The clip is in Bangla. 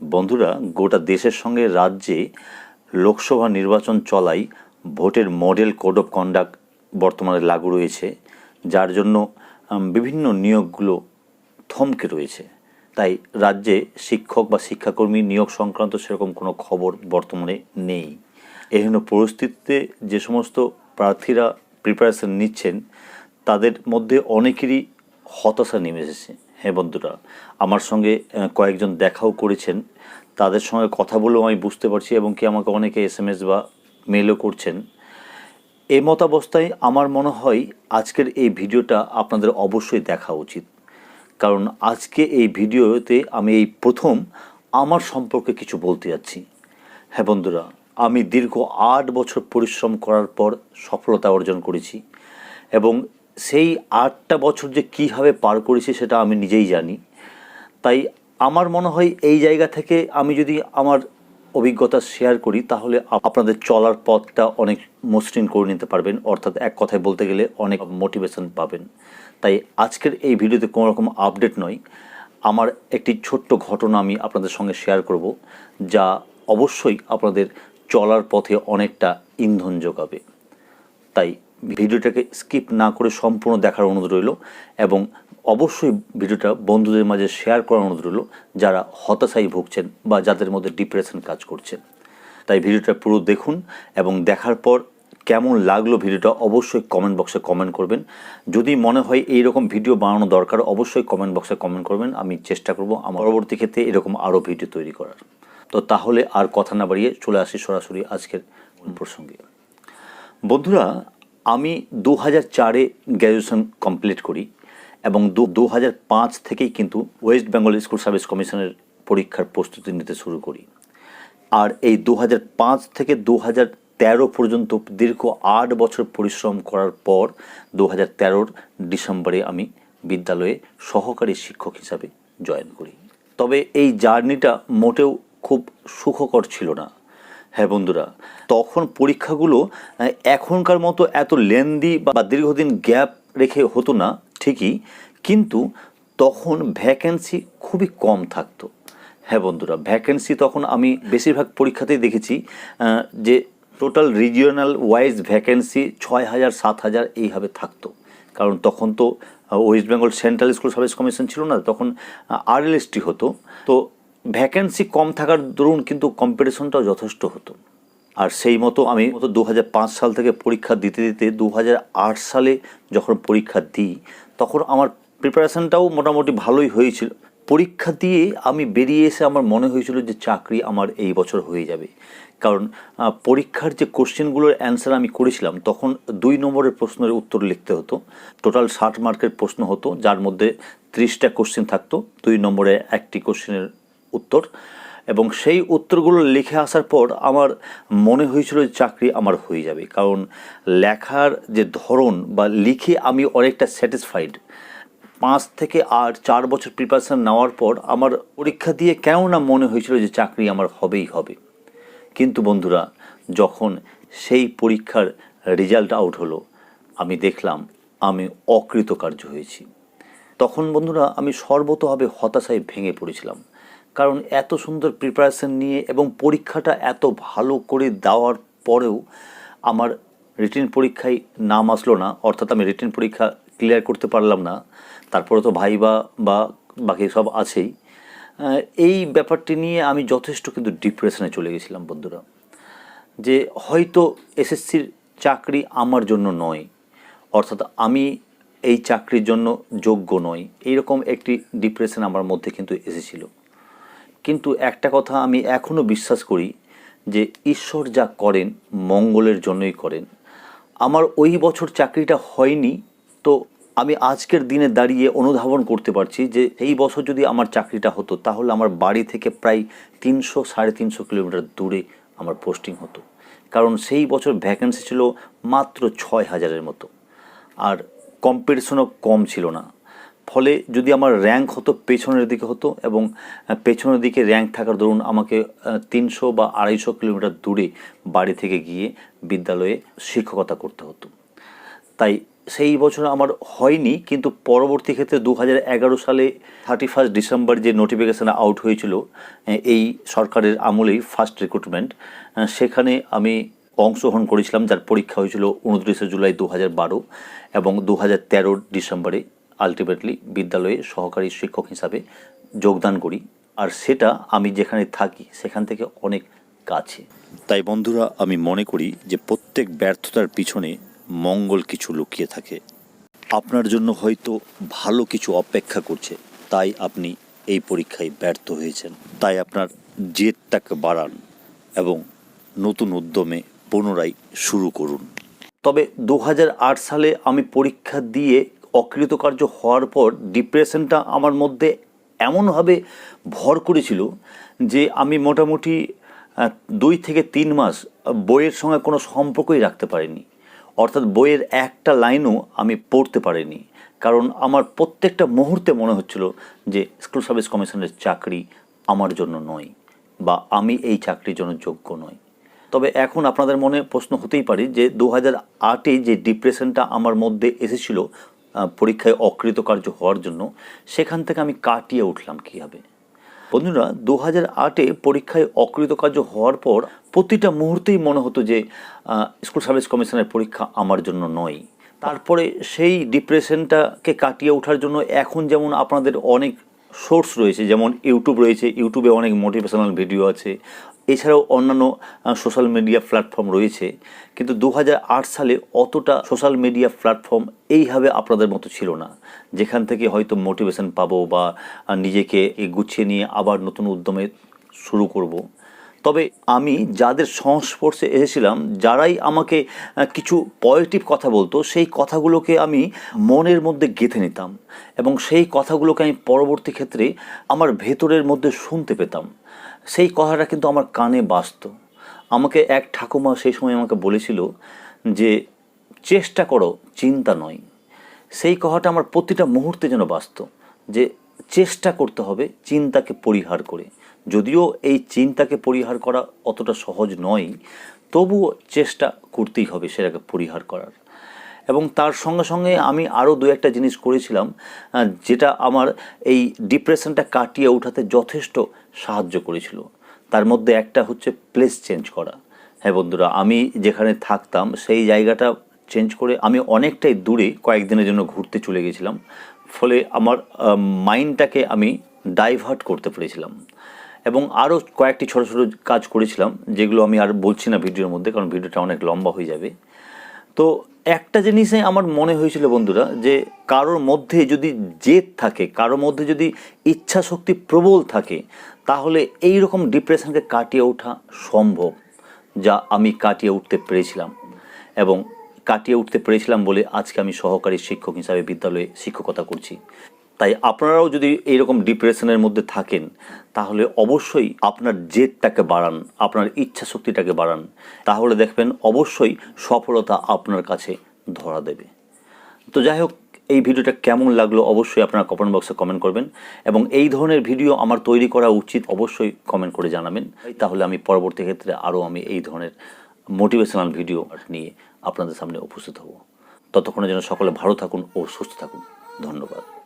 বন্ধুরা, গোটা দেশের সঙ্গে রাজ্যে লোকসভা নির্বাচন চলাই ভোটের মডেল কোড অফ কন্ডাক্ট বর্তমানে লাগু রয়েছে, যার জন্য বিভিন্ন নিয়োগগুলো থমকে রয়েছে। তাই রাজ্যে শিক্ষক বা শিক্ষাকর্মী নিয়োগ সংক্রান্ত সেরকম কোনো খবর বর্তমানে নেই। এহেন পরিস্থিতিতে যে সমস্ত প্রার্থীরা প্রিপারেশন নিচ্ছেন, তাদের মধ্যে অনেকেরই হতাশা নেমে এসেছে। হ্যাঁ বন্ধুরা, আমার সঙ্গে কয়েকজন দেখাও করেছেন। তাদের সঙ্গে কথা বলেও আমি বুঝতে পারছি এবং কি আমাকে অনেকে এস এম এস বা মেলও করছেন। এই মতাবস্থায় আমার মনে হয় আজকের এই ভিডিওটা আপনাদের অবশ্যই দেখা উচিত। কারণ আজকে এই ভিডিওতে আমি এই প্রথম আমার সম্পর্কে কিছু বলতে যাচ্ছি। হ্যাঁ বন্ধুরা, আমি দীর্ঘ আট বছর পরিশ্রম করার পর সফলতা অর্জন করেছি এবং সেই আটটা বছর যে কীভাবে পার করেছি সেটা আমি নিজেই জানি। তাই আমার মনে হয় এই জায়গা থেকে আমি যদি আমার অভিজ্ঞতা শেয়ার করি, তাহলে আপনাদের চলার পথটা অনেক মসৃণ করে নিতে পারবেন। অর্থাৎ এক কথায় বলতে গেলে অনেক মোটিভেশন পাবেন। তাই আজকের এই ভিডিওতে কোনো রকম আপডেট নয়। আমার একটি ছোট্ট ঘটনা আমি আপনাদের সঙ্গে শেয়ার করব, যা অবশ্যই আপনাদের চলার পথে অনেকটা ইন্ধন যোগাবে। তাই ভিডিওটাকে স্কিপ না করে সম্পূর্ণ দেখার অনুরোধ রইল এবং অবশ্যই ভিডিওটা বন্ধুদের মাঝে শেয়ার করার অনুরোধ রইল যারা হতাশায় ভুগছেন বা যাদের মধ্যে ডিপ্রেশন কাজ করছেন তাই ভিডিওটা পুরো দেখুন এবং দেখার পর কেমন লাগল ভিডিওটা অবশ্যই কমেন্ট বক্সে কমেন্ট করবেন। যদি মনে হয় এই রকম ভিডিও বানানো দরকার, অবশ্যই কমেন্ট বক্সে কমেন্ট করবেন। আমি চেষ্টা করব আমার পরবর্তী ক্ষেত্রে এরকম আরও ভিডিও তৈরি করার। তো তাহলে আর কথা না বাড়িয়ে চলে আসি সরাসরি আজকের প্রসঙ্গে। বন্ধুরা আমি দু হাজার চারে গ্র্যাজুয়েশন কমপ্লিট করি এবং দু দু হাজার পাঁচ থেকেই কিন্তু ওয়েস্ট বেঙ্গল স্কুল সার্ভিস কমিশনের পরীক্ষার প্রস্তুতি নিতে শুরু করি। আর এই দু হাজার পাঁচ থেকে দু হাজার তেরো পর্যন্ত দীর্ঘ আট বছর পরিশ্রম করার পর দু হাজার তেরোর ডিসেম্বরে আমি বিদ্যালয়ে সহকারী শিক্ষক হিসাবে জয়েন করি। তবে এই জার্নিটা মোটেও খুব সুখকর ছিল না। হ্যাঁ বন্ধুরা, তখন পরীক্ষাগুলো এখনকার মতো এত লেন্দি বা দীর্ঘদিন গ্যাপ রেখে হতো না, ঠিকই, কিন্তু তখন ভ্যাকেন্সি খুবই কম থাকতো। হ্যাঁ বন্ধুরা ভ্যাকেন্সি তখন আমি বেশিরভাগ পরীক্ষাতেই দেখেছি যে টোটাল রিজিওনাল ওয়াইজ ভ্যাকেন্সি ছয় হাজার, সাত হাজার এইভাবে থাকতো। কারণ তখন তো West Bengal Central School Service Commission ছিল না, তখন আরএলএসটি হতো। তো ভ্যাকেন্সি কম থাকার দরুন কিন্তু কম্পিটিশনটাও যথেষ্ট হতো। আর সেই মতো আমি মতো দু হাজার পাঁচ সাল থেকে পরীক্ষা দিতে দিতে দু হাজার আট সালে যখন পরীক্ষা দিই, তখন আমার প্রিপারেশনটাও মোটামুটি ভালোই হয়েছিল। পরীক্ষা দিয়ে আমি বেরিয়ে এসে আমার মনে হয়েছিল যে চাকরি আমার এই বছর হয়ে যাবে। কারণ পরীক্ষার যে কোশ্চেনগুলোর অ্যান্সার আমি করেছিলাম, তখন দুই নম্বরের প্রশ্নের উত্তর লিখতে হতো। টোটাল ষাট মার্কের প্রশ্ন হতো, যার মধ্যে ত্রিশটা কোশ্চেন থাকতো, দুই নম্বরে একটি কোশ্চেনের উত্তর। এবং সেই উত্তরগুলো লিখে আসার পর আমার মনে হয়েছিল চাকরি আমার হয়ে যাবে। কারণ লেখার যে ধরন বা লিখে আমি অনেকটা স্যাটিসফাইড পাঁচ থেকে আর চার বছর প্রিপারেশন নেওয়ার পর আমার পরীক্ষা দিয়ে কেন না মনে হয়েছিল যে চাকরি আমার হবেই হবে। কিন্তু বন্ধুরা, যখন সেই পরীক্ষার রেজাল্ট আউট হলো, আমি দেখলাম আমি অকৃতকার্য হয়েছি। তখন বন্ধুরা, আমি সর্বতভাবে হতাশায় ভেঙে পড়েছিলাম। কারণ এত সুন্দর প্রিপারেশন নিয়ে এবং পরীক্ষাটা এত ভালো করে দেওয়ার পরেও আমার রিটেন পরীক্ষায় নাম আসলো না, অর্থাৎ আমি রিটেন পরীক্ষা ক্লিয়ার করতে পারলাম না, তারপরে তো ভাইবা বা বাকি সব আছেই। এই ব্যাপারটি নিয়ে আমি যথেষ্ট কিন্তু ডিপ্রেশনে চলে গেছিলাম বন্ধুরা, যে হয়তো এসএসসির চাকরি আমার জন্য নয়, অর্থাৎ আমি এই চাকরির জন্য যোগ্য নই, এইরকম একটি ডিপ্রেশন আমার মধ্যে কিন্তু এসেছিল। কিন্তু একটা কথা আমি এখনও বিশ্বাস করি যে ঈশ্বর যা করেন, মঙ্গলের জন্যই করেন। আমার ওই বছর চাকরিটা হয়নি, তো আমি আজকের দিনে দাঁড়িয়ে অনুধাবন করতে পারছি যে এই বছর যদি আমার চাকরিটা হতো, তাহলে আমার বাড়ি থেকে প্রায় তিনশো, সাড়ে তিনশো কিলোমিটার দূরে আমার পোস্টিং হতো। কারণ সেই বছর ভ্যাকেন্সি ছিল মাত্র ছয় হাজারের মতো। আর কম্পিটিশনও কম ছিল না। ফলে যদি আমার র্যাঙ্ক হতো, পেছনের দিকে হতো এবং পেছনের দিকে র্যাঙ্ক থাকার দরুন আমাকে তিনশো বা আড়াইশো কিলোমিটার দূরে বাড়ি থেকে গিয়ে বিদ্যালয়ে শিক্ষকতা করতে হতো। তাই সেই বছর আমার হয়নি, কিন্তু পরবর্তী ক্ষেত্রে দু হাজার এগারো সালে থার্টি ফার্স্ট ডিসেম্বর যে নোটিফিকেশান আউট হয়েছিল এই সরকারের আমলেই ফার্স্ট রিক্রুটমেন্ট সেখানে আমি অংশগ্রহণ করেছিলাম, যার পরীক্ষা হয়েছিল উনত্রিশে জুলাই দু হাজার বারো এবং দু হাজার তেরো ডিসেম্বরে আলটিমেটলি বিদ্যালয়ে সহকারী শিক্ষক হিসাবে যোগদান করি। আর সেটা আমি যেখানে থাকি সেখান থেকে অনেক কাছে। তাই বন্ধুরা আমি মনে করি যে প্রত্যেক ব্যর্থতার পিছনে মঙ্গল কিছু লুকিয়ে থাকে। আপনার জন্য হয়তো ভালো কিছু অপেক্ষা করছে তাই আপনি এই পরীক্ষায় ব্যর্থ হয়েছেন। তাই আপনার জেদটাকে বাড়ান এবং নতুন উদ্যমে পুনরায় শুরু করুন। তবে দু হাজার আট সালে আমি পরীক্ষা দিয়ে অকৃতকার্য হওয়ার পর ডিপ্রেশনটা আমার মধ্যে এমনভাবে ভর করেছিল যে আমি মোটামুটি দুই থেকে তিন মাস বইয়ের সঙ্গে কোনো সম্পর্কই রাখতে পারিনি। অর্থাৎ বইয়ের একটা লাইনও আমি পড়তে পারিনি। কারণ আমার প্রত্যেকটা মুহূর্তে মনে হচ্ছিল যে স্কুল সার্ভিস কমিশনের চাকরি আমার জন্য নয় বা আমি এই চাকরির জন্য যোগ্য নই। তবে এখন আপনাদের মনে প্রশ্ন হতেই পারে যে দু হাজার আটে যে ডিপ্রেশনটা আমার মধ্যে এসেছিল পরীক্ষায় অকৃতকার্য হওয়ার জন্য সেখান থেকে আমি কাটিয়ে উঠলাম কীভাবে? বন্ধুরা দু হাজার আটে পরীক্ষায় অকৃতকার্য হওয়ার পর প্রতিটা মুহূর্তেই মনে হতো যে স্কুল সার্ভিস কমিশনের পরীক্ষা আমার জন্য নয়। তারপরে সেই ডিপ্রেশনটাকে কাটিয়ে ওঠার জন্য এখন যেমন আপনাদের অনেক সোর্স রয়েছে, যেমন ইউটিউব রয়েছে, ইউটিউবে অনেক মোটিভেশনাল ভিডিও আছে। এছাড়াও অন্যান্য সোশ্যাল মিডিয়া প্ল্যাটফর্ম রয়েছে। কিন্তু দু হাজার আট সালে অতটা সোশ্যাল মিডিয়া প্ল্যাটফর্ম এইভাবে আপনাদের মতো ছিল না। যেখান থেকে হয়তো মোটিভেশন পাবো বা নিজেকে গুছিয়ে নিয়ে আবার নতুন উদ্যমে শুরু করব। তবে আমি যাদের সংস্পর্শে এসেছিলাম, যারাই আমাকে কিছু পজিটিভ কথা বলতো, সেই কথাগুলোকে আমি মনের মধ্যে গেঁথে নিতাম এবং সেই কথাগুলোকে আমি পরবর্তী ক্ষেত্রে আমার ভেতরের মধ্যে শুনতে পেতাম। সেই কথাটা কিন্তু আমার কানে বাজত। আমাকে এক ঠাকুমা সেই সময় আমাকে বলেছিল যে, চেষ্টা করো, চিন্তা নয়। সেই কথাটা আমার প্রতিটা মুহূর্তে যেন বাস্তব যে চেষ্টা করতে হবে চিন্তাকে পরিহার করে। যদিও এই চিন্তাকে পরিহার করা অতটা সহজ নয়, তবুও চেষ্টা করতেই হবে সেটাকে পরিহার করার। এবং তার সঙ্গে সঙ্গে আমি আরও দু একটা জিনিস করেছিলাম যেটা আমার এই ডিপ্রেশনটা কাটিয়ে ওঠাতে যথেষ্ট সাহায্য করেছিল। তার মধ্যে একটা হচ্ছে প্লেস চেঞ্জ করা। হ্যাঁ বন্ধুরা, আমি যেখানে থাকতাম সেই জায়গাটা চেঞ্জ করে আমি অনেকটাই দূরে কয়েকদিনের জন্য ঘুরতে চলে গেছিলাম। ফলে আমার মাইন্ডটাকে আমি ডাইভার্ট করতে পেরেছিলাম। এবং আরও কয়েকটি ছোটো ছোটো কাজ করেছিলাম, যেগুলো আমি আর বলছি না ভিডিওর মধ্যে, কারণ ভিডিওটা অনেক লম্বা হয়ে যাবে। তো একটা জিনিসে আমার মনে হয়েছিল বন্ধুরা, যে কারোর মধ্যে যদি জেদ থাকে, কারোর মধ্যে যদি ইচ্ছা শক্তি প্রবল থাকে, তাহলে এই রকম ডিপ্রেশনকে কাটিয়ে ওঠা সম্ভব, যা আমি কাটিয়ে উঠতে পেরেছিলাম। এবং কাটিয়ে উঠতে পেরেছিলাম বলে আজকে আমি সহকারী শিক্ষক হিসাবে বিদ্যালয়ে শিক্ষকতা করছি। তাই আপনারাও যদি এইরকম ডিপ্রেশনের মধ্যে থাকেন, তাহলে অবশ্যই আপনার জেদটাকে বাড়ান, আপনার ইচ্ছা শক্তিটাকে বাড়ান। তাহলে দেখবেন অবশ্যই সফলতা আপনার কাছে ধরা দেবে। তো যাই হোক, এই ভিডিওটা কেমন লাগল অবশ্যই আপনারা কমেন্ট বক্সে কমেন্ট করবেন এবং এই ধরনের ভিডিও আমার তৈরি করা উচিত অবশ্যই কমেন্ট করে জানাবেন। তাহলে আমি পরবর্তী ক্ষেত্রে আরও আমি এই ধরনের মোটিভেশনাল ভিডিও নিয়ে আপনাদের সামনে উপস্থিত হব। ততক্ষণে যেন সকলে ভালো থাকুন ও সুস্থ থাকুন। ধন্যবাদ।